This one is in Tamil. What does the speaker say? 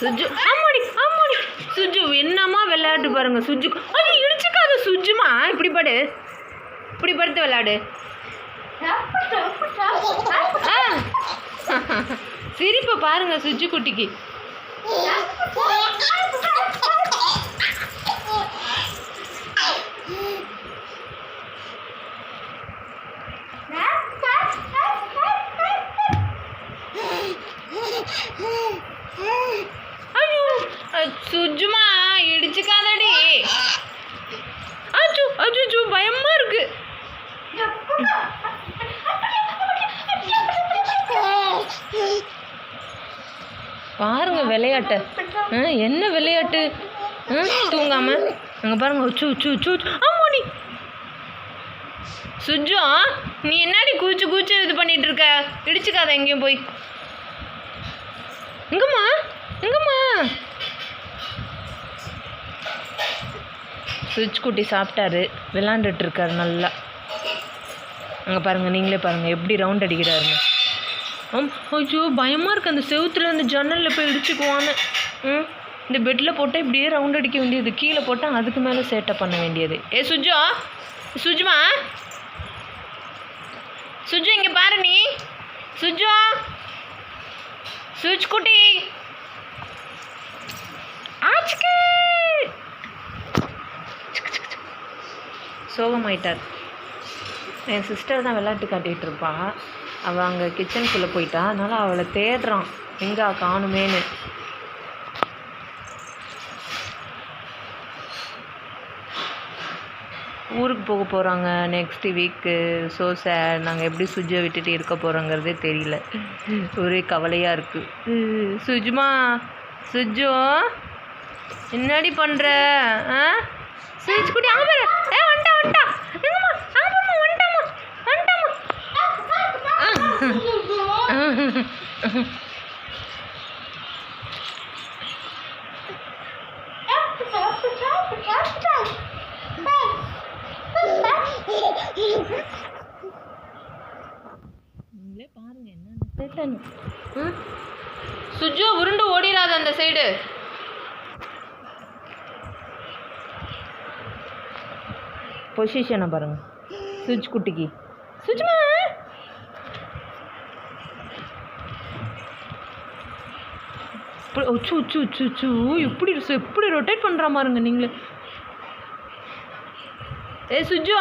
சுஜு ஆமாடி ஆமாடி. சுஜு என்னம்மா விளையாட்டு பாருங்க சுஜு. ஐயோ இடிச்சுக்காத சுஜுமா? இப்படி படு. இப்படி படுத்து விளையாடு. ஆ. சிரிப்பை பாருங்க சுஜு குட்டிக்கு. Yeah. சுஜுமா இடிச்சுக்காதடி. அச்சு அச்சு பயமா இருக்கு. பாருங்க விளையாட்டு. ஆ, என்ன விளையாட்டு? தூங்காம. அங்கே பாருங்க உச்சு உச்சு உச்சு உச்சு. ஆமாடி. சுஜு நீ என்னடி கூச்சு கூச்சு இது பண்ணிட்டு இருக்க? இடிச்சுக்காத எங்கேயும் போய். எங்கம்மா சுவிட்ச் குட்டி சாப்பிட்டாரு. விளாண்டுட்ருக்காரு நல்லா. அங்கே பாருங்கள் நீங்களே பாருங்கள் எப்படி ரவுண்ட் அடிக்கிறாருங்க ஆம் ஐயோ பயமாக இருக்குது அந்த செவுத்துல அந்த ஜன்னலில் போய் இடிச்சுக்குவான்னு. ம் இந்த பெட்டில் போட்டால் இப்படியே ரவுண்ட் அடிக்க வேண்டியது. கீழே போட்டால் அதுக்கு மேலே சேட்டை பண்ண வேண்டியது. ஏ சுஜா சுஜுமா? சுஜு இங்கே பாரு நீ. சுஜா சுஜ் குட்டி. ஆச்சுக்கு சோகமாயிட்டார். என் சிஸ்டர் தான் விளையாட்டு காட்டிகிட்டு இருப்பா. அவள் அங்கே கிச்சனுக்குள்ளே போயிட்டா. அதனால் அவளை தேடுறான். எங்கே காணுமேன்னு. ஊருக்கு போக போகிறாங்க நெக்ஸ்ட் வீக்கு ஸோ சேட் நாங்கள் எப்படி சுஜியை விட்டுட்டு இருக்க போகிறோங்கிறதே தெரியல. ஒரே கவலையாக இருக்குது சுஜுமா சுஜு என்னடி பண்ணுற ஆ? குடி அங்கே பாரு ஏ வந்துட்டா வந்துட்டா எங்கம்மா ஆமாம்மா வந்துட்டாம்மா வந்துட்டாம்மா நீங்களே பாருங்க ம்? சுஜு உருண்டு ஓடிடாத அந்த சைடு பொசிஷனை பாருங்க. சுவிட்ச் குட்டிக்கு. சுஜ்மா உச்சு உச்சு உச்சு உச்சு எப்படி எப்படி ரொட்டேட் பண்ணுற பாருங்க நீங்களே. ஏ சுஜா